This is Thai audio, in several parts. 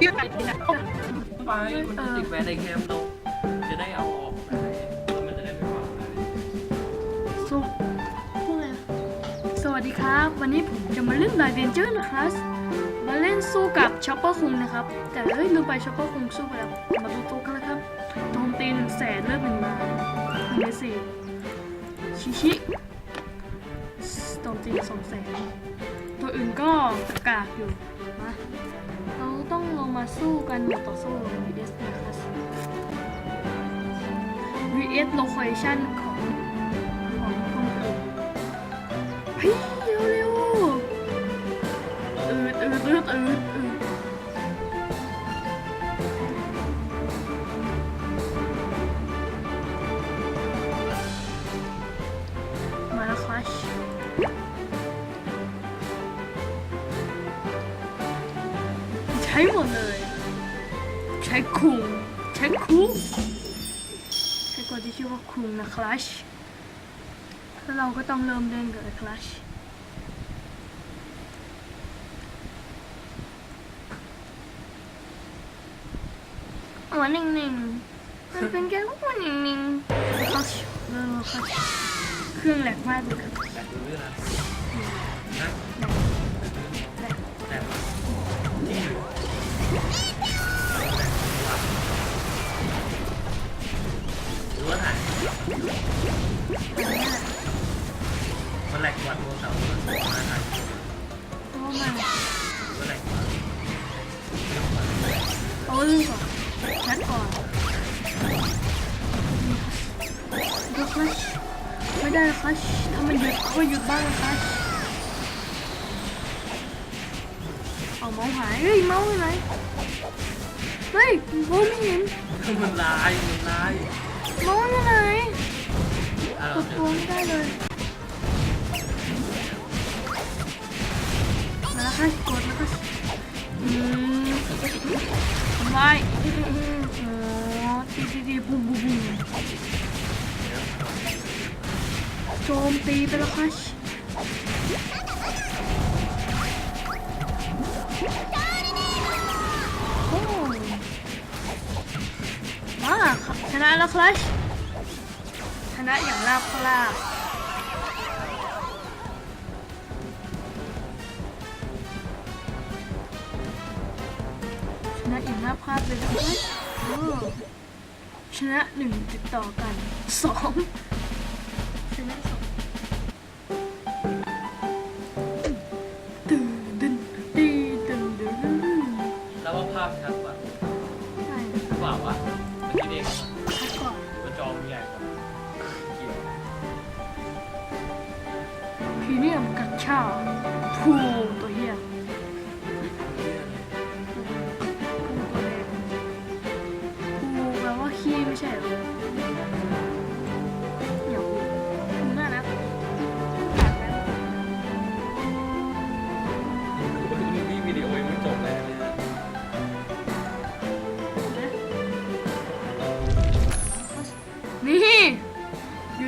ไปมันจะติดแวนในแคมป์เราจะได้เอาออกได้แล้วมันจะได้ไม่หวังได้สวพูดเลยสวัสดีครับ วันนี้ผมจะมาเล่นไลเวนเจอร์นะครับ มาเล่นสู้กับช็อปเปอร์คุงนะครับ แต่เฮ้ยลืมไปช็อปเปอร์คุงสู้ไปแล้ว มาดูตัวกันนะครับโดนตีหนึ่งแสนเลือดหนึ่งมาหนึ่งในสี่ชิชิโดนตีสองแสนตัวอื่นก็กากากอยู่นะเรา มาสู้กันมดต่อสู้ VS นะครับ VS location ของของคนอื่นเฮ้ยเร็วเร็วอืดอืดอืดอืดอืดมาแล้วคลัชใช้หมดเลย ช้คุงใช้คุงใช้ตัวที่ชื่อว่าคุงนะคลัชแล้วเราก็ต้องเริ่มเล่นกับคลัชหัวนิ่งๆมันเป็นแค่หัวนิ่งๆคลัชเริ่มคลัชเครื่องแหลกมากเลย ไม่ได้คลัชถ้ามันหยุดก็หยุดบ้างนะคลัชเอาเมาส์หายเฮ้ยเมาส์อยู่ไหนเฮ้ยเมไม่เห็นมันลายมันลายเมาส์อยู่ไหนอะกดตัวไม่ได้เลยมาแล้วค่ะกดแล้วก็อืมไมอ๋อตีตีตีบุ้มบุ้มบุ้ม โจมตีไปแล้วค่ะโอ้มาครับชนะแล้วคลัชชนะอย่างราบคาบชนะอย่างราบคาบเลยนะโอ้ชนะหนึ่งติดต่อกันสอง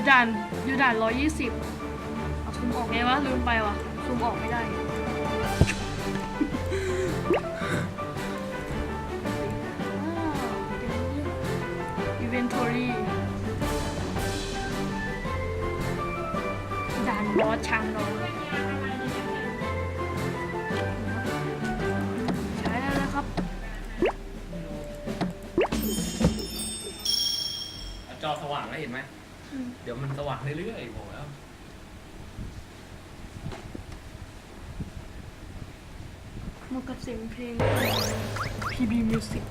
อยู่ด่านอยู่ด่านร้อยยี่สิบเอาซูมออกไงวะลืมไปวะซูมออกไม่ได้อีเวนทอรี่ด่านบอสชังน้อยใช้แล้วนะครับ จอสว่างแล้วเห็นไหม เดี๋ยวมันสว่างเรื่อยๆบอกแล้วเหมาะกับเสียงเพลง PB Music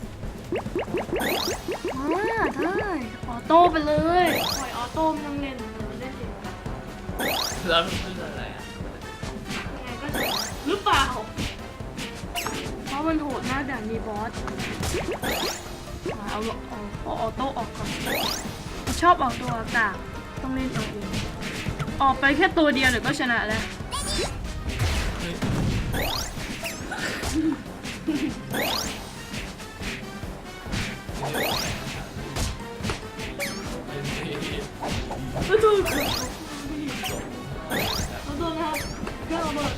อ่าได้ ออโต้ไปเลยปล่อยออโต้ไม่ต้องเล่นเลยเล่นเองแล้วมันคืออะไรอะยังไงก็จะหรือเปล่า เพราะมันโหดมากด่านมีบอสมาเอาเอาเอาออโต้ออกก่อน ชอบออกตัวอากาศต้องเล่นเอาเองออกไปแค่ตัวเดียวเดี๋ยวก็ชนะแล้วขอโทษครับขอโทษนะครับเครื่องระเบิด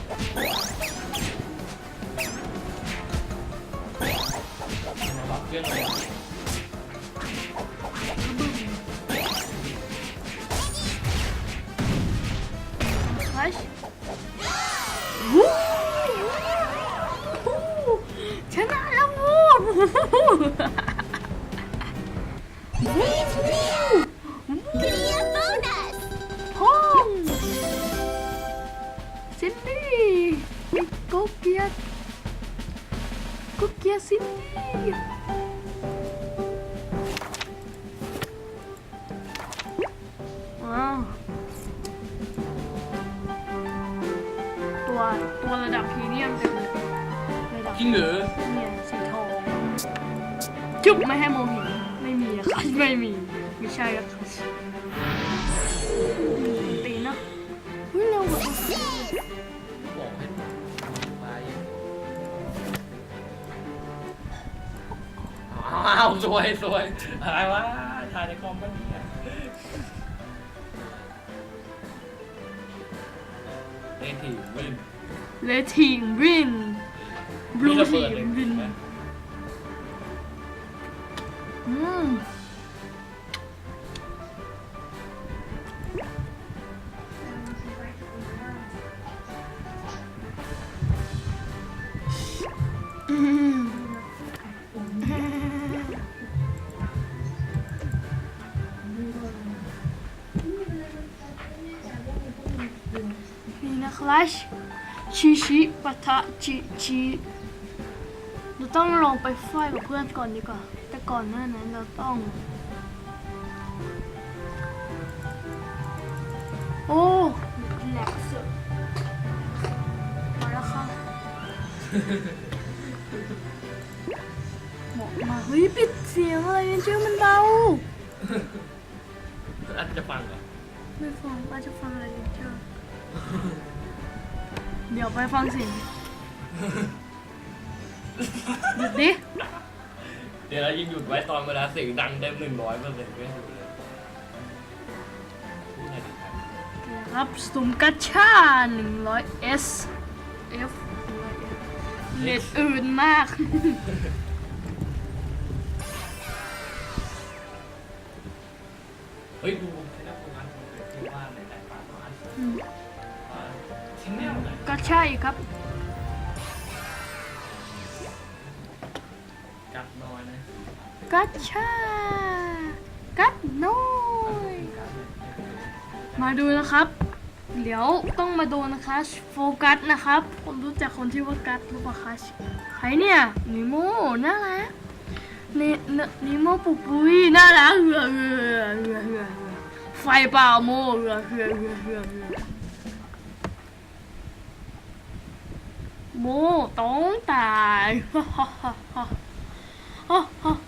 Clear bonus! ห้อง พงศ์ซินดี้มีโกเกียร์โกเกียร์ซินดี้ว้าวตัวตัวระดับพรีเมียมเต็มเลยระดับจริงเหรอเนี่ยสีทองจุ๊บไม่ให้โมงเห็น ไม่มีอะค่ะไม่มีไม่ใช่อะค่ะตีเนาะเฮ้ยเร็วกว่าบอกให้ไปอ้าวสวยสวยอะไรวะถ่ายในคอมปะเนี่ยเล่นทีวินเลทีมวินบลูมีระทีเบิดมเลยวิน อืมนี่นะคลัชชิชิปะทะชิชิเราต้องลองไปไฟกับเพื่อนก่อนดีกว่า ก่อนหน้านั้นเราต้อง โอ้แหลกสุดมาแล้วค่ะเหมาะมากเฮ้ยปิดเสียงอะไรเนี่ยเชื่อมันเบา อาจจะฟังเหรอไม่ฟังว่าจะฟังอะไรกันเชื่อเดี๋ยวไปฟังเสียงหยุดดิ เดี๋ยวเรายิงหยุดไว้ตอนเวลาเสียงดังเต็มหนึ่งร้อยเปอร์เซ็นต์ไม่หยุดเลยพูดหน่อยดิครับครับสุ่มกัชชา100 S F เน็ตอื่นมาก เฮ้ยดูใช้นักโบราณที่ว่าในแต่ป่าบ้านว่าชิ้นแนวไหนก็ใช่ครับ กัตชา กัตโนยมาดูนะครับ เดี๋ยวต้องมาดูนะคะโฟกัสนะครับคนรู้จักคนที่ว่ากัตหรือเปล่าคะใครเนี่ยนิโมน่ารักนนิโมปุปุยน่ารักเหือเหือเหือเหือไฟเปล่าโมเหือเหือเหือเหือโม่ต้องตายฮ่าฮ่าฮ่าฮ่า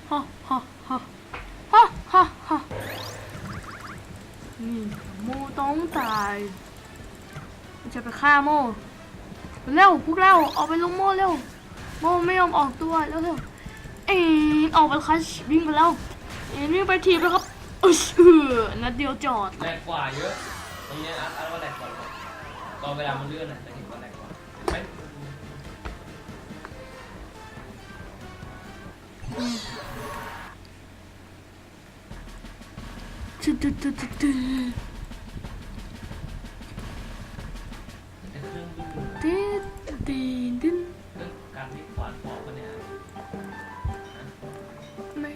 นี่โมต้องตายมันจะไปฆ่าโมเร็วพวกเราออกไปลงโมเร็วโมไม่ยอมออกตัวเร็วเร็วเอ็นออกไปคัชวิ่งไปแล้วเอ็นวิ่งไปทีบแล้วครับอึชเหือนัดเดียวจอดแรงกว่าเยอะตรงเนี้ยอันอันว่าแรงกว่าตอนเวลามันเลื่อนน่ะจะเห็นว่าแรงกว่าไม่ ตึ๊ดตึ๊ดตึ๊ดตึ๊ดตึ๊ด แต่เครื่องวิ่ง ตึ๊ดตีนตึ๊ด เรื่อง การวิ่งขวานขอบกันเนี่ยไม่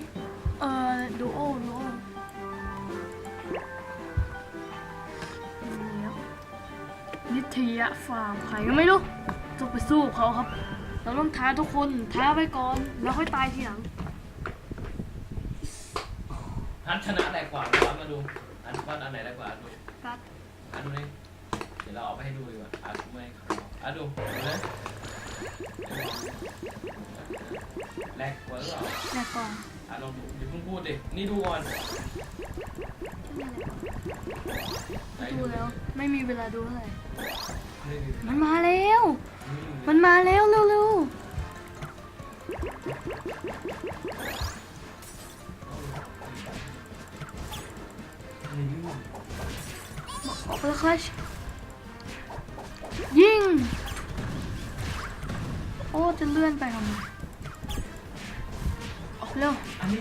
เอ่อดูโอดูโอนี่ครับนิทยาฟาร์มใครก็ไม่รู้ต้องไปสู้เขาครับ เราต้องท้าทุกคนท้าไปก่อน แล้วค่อยตายทีหลัง อันชนะแรงกว่าเรามาดู อันว่าอันไหนแรงกว่าดูกัดอันดูนี่เดี๋ยวเราเอาไปให้ดูดีกว่าอันไม่อันดูดูนะแรงกว่าหรือเปล่าแรกก่อนอะลองดูอย่าเพิ่งพูดดิ นี่ดูก่อนไหนดูแล้วไม่มีเวลาดูเท่าไหร่นี่ดิมันมาแล้วนี่ดูมันมาแล้วเร็วๆ ออกไปแล้วคลัชยิง โอ้จะเลื่อนไปทำไมออกเร็วอันนี้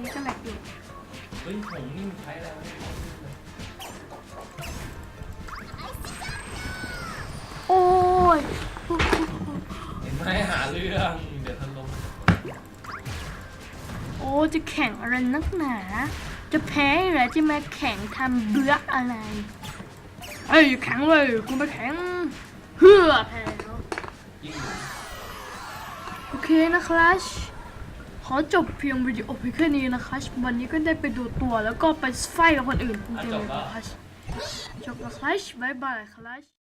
นี่ก็แหลกอยู่เฮ้ยผมนี่มันใช้อะไรว ไม่หาเรื่อง เดี๋ยวทะลุโอ้จะแข่งอะไรนักหนา จะแพ้เหรอจะมาแข่งทำเบื้ออะไรเอ้ยแข่งเลยกูมาแข่งเพื่อแพ้แล้วยิ่งโอเคนะครับขอจบเพียงวิดีโอเพียงแค่นี้นะครับวันนี้ก็ได้ไปดูตัวแล้วก็ไปไฟกับคนอื่นจริงๆเลยนะครับจบแล้วครับบ๊ายบายครับ